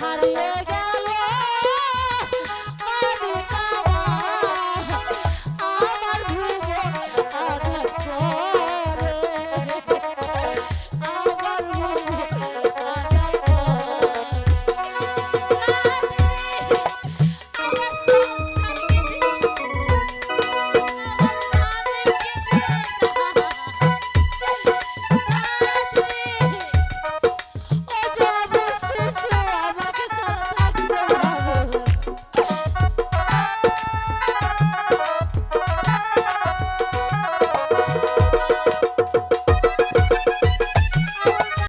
হারিয়ে